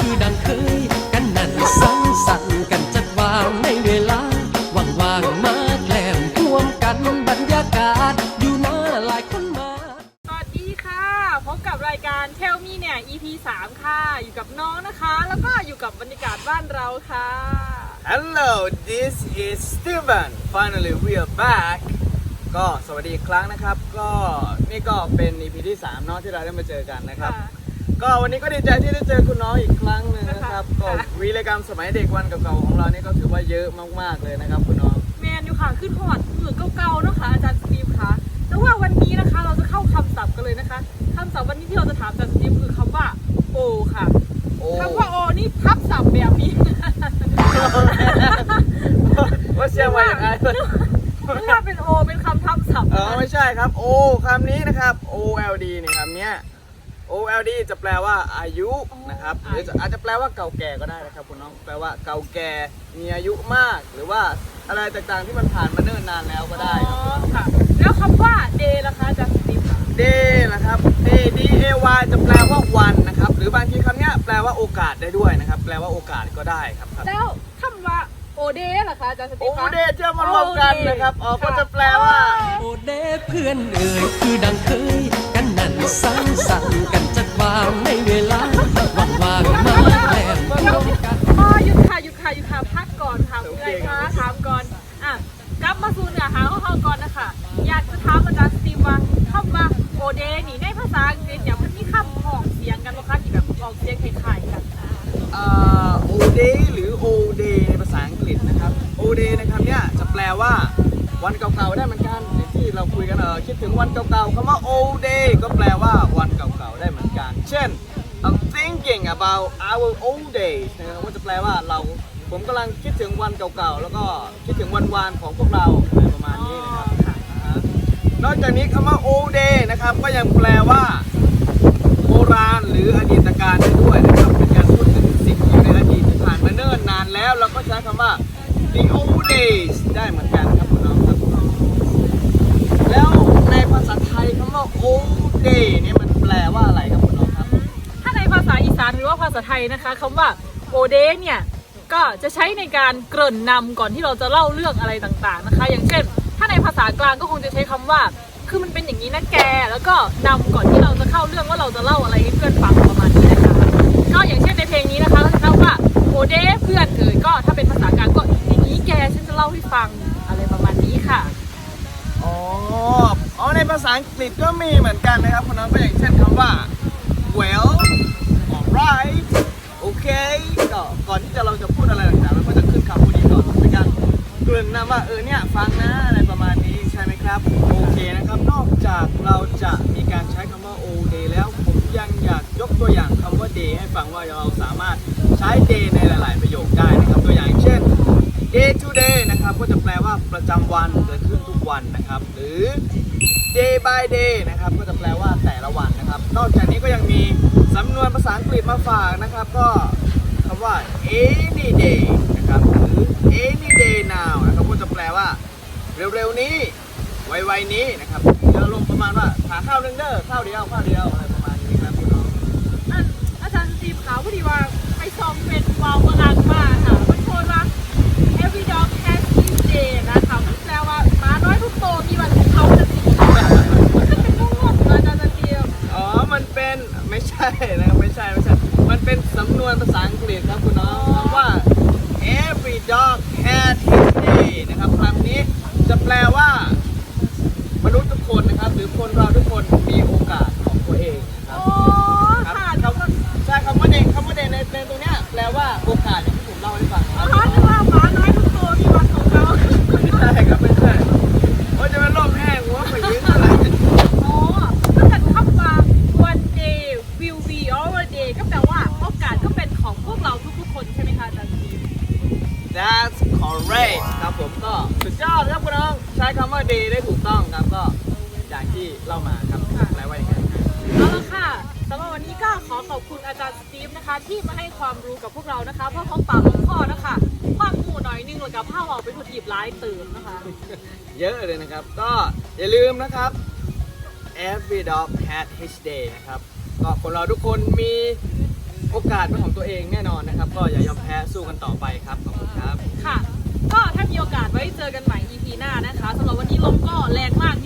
คือดังเคยกันนั่นสังสรรค์กันจัดวางในเวลาว่างๆมาแกล้มร่วมกันบรรยากาศอยู่หน้าหลายคนมา สวัสดีค่ะพบกับรายการ Tell Me เนี่ย EP 3 ค่ะ อยู่กับน้องนะคะ แล้วก็อยู่กับบรรยากาศบ้านเราค่ะ Hello this is Steven finally we are back ก็สวัสดีอีกครั้งนะครับ ก็นี่ก็เป็น EP ที่3เนาะที่เราได้มาเจอกันนะครับค่ะ ก็วันนี้ก็ดีใจที่ได้เจอคุณน้องอีกครั้งหนึ่งนะครับค่ะก็วีรกรรมสมัยเด็กวันเก่าๆของเรานี่ก็ถือว่าเยอะมากๆเลยนะครับ คุณน้องแมนอยู่ค่ะขึ้นหอดมือเก่าๆเนาะค่ะอาจารย์สตีฟค่ะแต่ว่าวันนี้นะคะเราจะเข้าคำศัพท์กันเลยนะคะคำศัพท์วันนี้ที่เราจะถามอาจารย์สตีฟคือคำว่าโอค่ะโอ้คำว่าโอนี่ทับศัพท์แบบนี้ว่าเชื่อว่าอย่างไรนึกว่าเป็นโอเป็นคำทับศัพท์เออไม่ใช่ครับ O คำนี้นะครับ OLD เนี่ยคำเนี้ย OLD จะแปลว่าอายุนะครับหรือจะอาจจะแปลว่าเก่าแก่ก็ได้นะครับคุณน้องแปลว่าเก่าแก่มีอายุมาก หรือว่าอะไรต่างๆที่มันผ่านมาเนิ่นนานแล้วก็ได้อ๋คอรับค่ะแล้วคำว่าเดย์ล่ะคะอาจารย์สตีฟค่ะ Day นะครับ Day D A Y จะแปลว่าวันนะครับ หรือบางทีคำเนี้ยแปลว่าโอกาสได้ด้วยนะครับ แปลว่าโอกาสก็ได้ครับครับแล้วคำว่าโอเดย์ล่ะคะอาจารย์สตีโอฟคะเดย์จะมารวมกันนะครับอ๋อก็จะแปลว่า โอเดเพื่อนเอ่ยคือดังเคยกันนั่น สังสรรค์กันจัดวางในเวลาว่างๆมาแล้พ่อหยุดค่ะหยุดค่ะหยุดค่ะพักก่อนค่ะโอคุณเคไรครัคะบถามก่อนอะกลับมาสู่เนื้อหาของเราก่อนนะคะอยากจะถามอาจารย์สตีว่าคำว่าโอเดนี่ในภาษาอังกฤษเนี่ยมันมีคำออกเสียงกันหรอคะที่แบบออกเสียงคล้ายๆกันเอ่อ O day หรือ O day ในภาษาอังกฤษนะครับ O day ในคำเนี้ยจะแปลว่าวันเก่าๆได้มัน ที่เราคุยกันเออคิดถึงวันเก่าๆคำว่า old day ก็แปลว่าวันเก่าๆได้เหมือนกัน เช่น I'm thinking about our old days นะครับว่าจะแปลว่าเราผมกำลังคิดถึงวันเก่าๆแล้วก็คิดถึงวันวานของพวกเราอะไรประมาณนี้นะครับอ่าฮะนอกจากนี้คำว่า old day นะครับก็ยังแปลว่าโบราณหรืออดีตการได้ด้วยนะครับเป็นการพูดถึงสิ่งที่อยู่ในอดีตที่ผ่านมาเนิ่นนานแล้วเราก็ใช้คำว่า the old days ได้เหมือนกันครับ แล้วในภาษาไทยคำว่า old day เนี่ยมันแปลว่าอะไรครับคุณน้องครับ ถ้าในภาษาอีสานหรือว่าภาษาไทยนะคะ คำว่าโอเดเนี่ยก็จะใช้ในการเกริ่นนำก่อนที่เราจะเล่าเรื่องอะไรต่างๆนะคะ อย่างเช่น ถ้าในภาษากลางก็คงจะใช้คำว่า คือมันเป็นอย่างนี้นะแก แล้วก็นำก่อนที่เราจะเข้าเรื่องว่าเราจะเล่าอะไรให้เพื่อนฟังประมาณนี้าอังกฤษก็มีเหมือนกันนะครับคุณน้องก็อย่างเช่นคำว่า well alright okay ก็ก่อนที่จะเราจะพูดอะไรต่างๆเราก็จะขึ้นคำพูดนี้ก่อนเป็นการเกริ่นนำว่าเออเนี่ยฟังนะอะไรประมาณนี้ใช่ไหมครับโอเคนะครับนอกจากเราจะมีการใช้คำว่า all day แล้วผมยังอยากยกตัวอย่างคำว่า day ให้ฟังว่าเราสามารถใช้ day ในหลาย ๆ ประโยคได้นะครับตัวอย่างเช่น day to day นะครับก็จะแปลว่าประจำวันเกิดขึ้นทุกวันนะครับ หรือ day by day นะครับ ก็จะแปลว่าแต่ละวันนะครับ นอกจากนี้ก็ยังมีสำนวนภาษาอังกฤษมาฝากนะครับ ก็คำว่า any day นะครับหรือ any day now นะครับก็จะแปลว่า เร็วๆนี้ไวๆนี้นะครับจะลงประมาณว่าหาข้าวหนึ่งเด้อข้าวเดียวข้าวเดียวอะไรประมาณนี้ครับคุณน้องอันอาจารย์สตีขาวพอดีว่าไปซอมเป็นวาวเมืองอังมาค่ะมันโทษว่า every dog has his day นะคะมันแปลว่าหมาน้อยทุกตัวมีวันของเขาจะสีมันก็เป็นงงๆนะอาจารย์สตีฟ อ๋อ มันเป็นไม่ใช่ นะครับไม่ใช่ไม่ใช่ มันเป็นสำนวนภาษาอังกฤษครับคุณน้องคำว่า every dog has his day นะครับคำนี้จะแปลว่ามนุษย์ทุกคนนะครับ หรือคนเราทุกคนมีโอกาสของตัวเองนะครับโอ้ครับค่ะคำใช่คำว่าเด็กคำว่าเด็กในในตรงเนี้ยแปลว่าโอกาส correct ครับผมก็สุดยอดครับคุณน้องใช้คำว่า day ได้ถูกต้องครับก็อย่างที่เล่ามาครับแปลว่าอย่างไรเอาละค่ะสำหรับวันนี้ก็ขอขอบคุณอาจารย์สตีฟนะคะ ที่มาให้ความรู้กับพวกเรานะคะเพราะของปากของคอนะคะความหมู่หน่อยนึงแล้วกับผ้าออกเป็นคนหยิบร้ายตื่นนะคะ เยอะเลยนะครับ ก็อย่าลืมนะครับ every dog has his day นะครับก็คนเราทุกคนมีโอกาสเป็นของตัวเองแน่นอนนะครับ ก็อย่ายอมแพ้สู้กันต่อไปครับ ลมก็แรงมาก